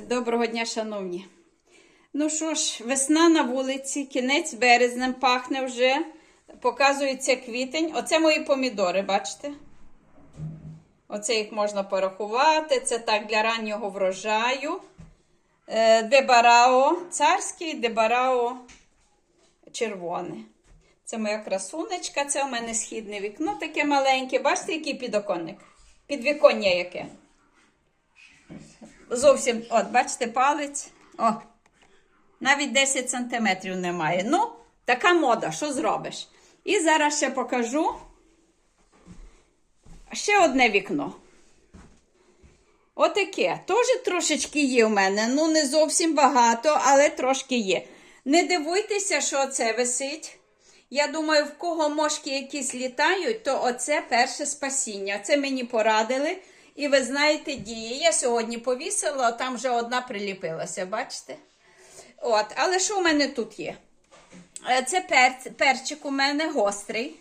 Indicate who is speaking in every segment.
Speaker 1: Доброго дня, шановні. Ну що ж, весна на вулиці, кінець березнем пахне вже, показується квітень. Оце мої помідори, бачите? Оце їх можна порахувати. Це так для раннього врожаю. Е, Дебарао царський, дебарао червоне. Це моя красунечка, це у мене східне вікно таке маленьке. Бачите, який підоконник? Підвіконня яке. Зовсім, от, бачите, палець. О, навіть 10 сантиметрів немає. Ну, така мода, що зробиш? І зараз ще покажу ще одне вікно. Отаке. Теж трошечки є в мене. Ну, не зовсім багато, але трошки є. Не дивуйтеся, що це висить. Я думаю, в кого мошки якісь літають, то оце перше спасіння. Це мені порадили. І ви знаєте, діє. Я сьогодні повісила, а там вже одна приліпилася, бачите? От, але що в мене тут є? Е, Це перц, перчик у мене гострий.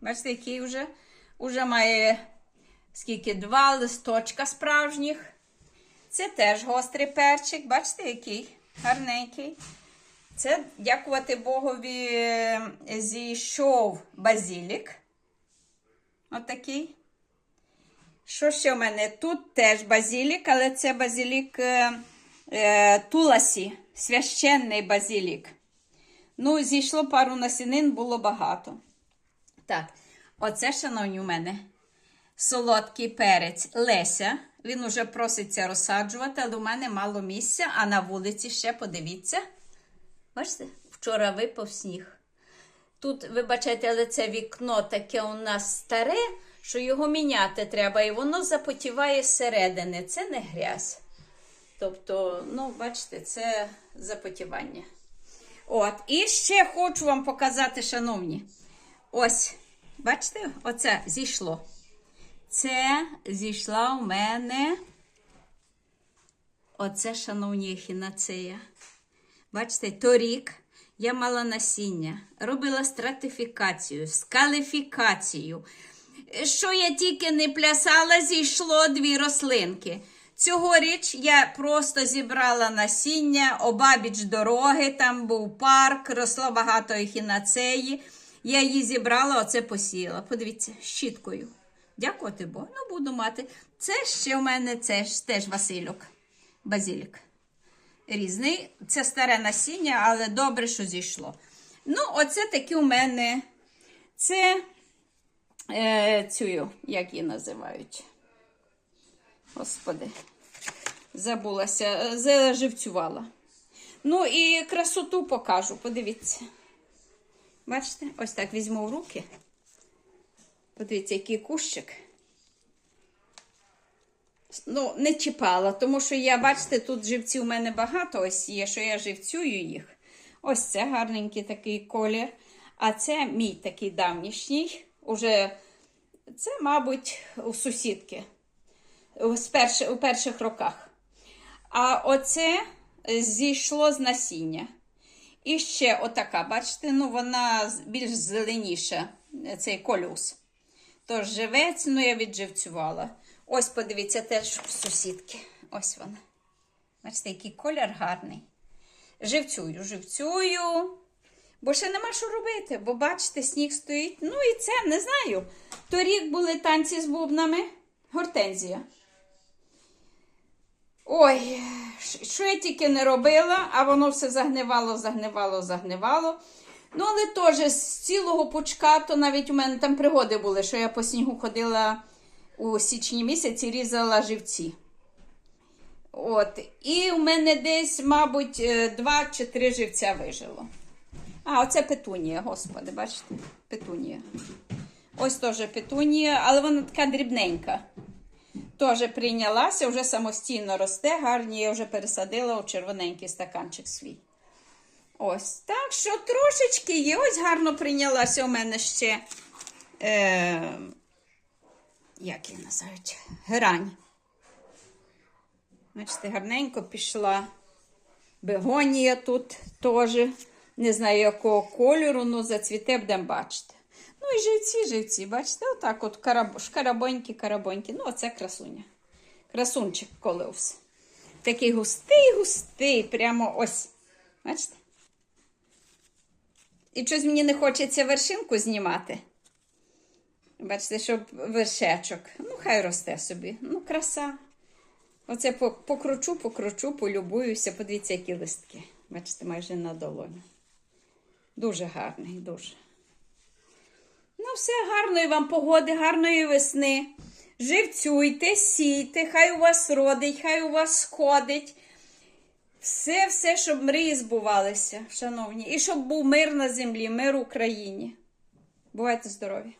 Speaker 1: Бачите, який вже, вже має скільки два листочка справжніх. Це теж гострий перчик. Бачите, який гарненький. Це, дякувати Богові, е, зійшов базілік. Отакий. Що ще в мене? Тут теж базілік, але це базілік е, е, Туласі, священний базілік. Ну, зійшло пару насінин, було багато. Так, оце, шановні, у мене солодкий перець Леся. Він уже проситься розсаджувати, але у мене мало місця, а на вулиці ще подивіться. Бачите, вчора випав сніг. Тут, вибачайте, але це вікно таке у нас старе, що його міняти треба, і воно запотіває зсередини. Це не грязь. Тобто, ну, бачите, це запотівання. От, і ще хочу вам показати, шановні. Ось, бачите, оце зійшло. Це зійшла у мене. Оце, шановні, ехінацея. Бачите, торік я мала насіння, робила стратифікацію, скалифікацію. Що я тільки не плясала, зійшло дві рослинки. Цьогоріч я просто зібрала насіння, обабіч дороги, там був парк, росло багато ехінацеї. Я її зібрала, оце посіяла. Подивіться, щіткою. Дякувати Богу. Ну, буду мати. Це ще у мене це ж теж Васильок, базилік різний. Це старе насіння, але добре, що зійшло. Ну, оце такі у мене. Це е, цю, як її називають. Господи, забулася, заживцювала. Ну і красоту покажу, подивіться. Бачите, ось так візьму в руки. Подивіться, який кущик. Ну, не чіпала, тому що я, бачите, тут живці у мене багато ось є, що я живцюю їх. Ось це гарненький такий колір. А це мій такий давнішній. Уже це, мабуть, у сусідки у перших роках. А оце зійшло з насіння. І ще отака, бачите, ну вона більш зеленіша, цей колюс. Тож живець, ну я відживцювала. Ось, подивіться, теж в сусідки. Ось вона. Бачите, який колір гарний. Живцюю, живцюю. Бо ще нема що робити, бо бачите, сніг стоїть. Ну і це не знаю. Торік були танці з бубнами. Гортензія. Ой, що я тільки не робила, а воно все загнивало, загнивало, загнивало. Ну, але теж з цілого пучка, то навіть у мене там пригоди були, що я по снігу ходила у січні місяці, різала живці. От. І у мене десь, мабуть, е, два чи три живця вижило. А, оце петунія, господи, бачите? Петунія. Ось теж петунія, але вона така дрібненька. Теж прийнялася, вже самостійно росте, гарні, я вже пересадила у червоненький стаканчик свій. Ось, так що трошечки є. Ось гарно прийнялася у мене ще. Е, як її називають? Герань. Бачите, гарненько пішла. Бегонія тут теж. Не знаю, якого кольору, але зацвіте будемо бачити. Ну і живці, живці, бачите, отак от караб... шкарабонькі, карабонькі. Ну, оце красуня. Красунчик колеус. Такий густий, густий, прямо ось. Бачите? І щось мені не хочеться вершинку знімати. Бачите, щоб вершечок. Ну, хай росте собі. Ну, краса. Оце покручу, покручу, полюбуюся. Подивіться, які листки. Бачите, майже на долоні. Дуже гарний, дуже. Ну, все, гарної вам погоди, гарної весни. Живцюйте, сійте, хай у вас родить, хай у вас сходить. Все, все, щоб мрії збувалися, шановні. І щоб був мир на землі, мир Україні. Бувайте здорові!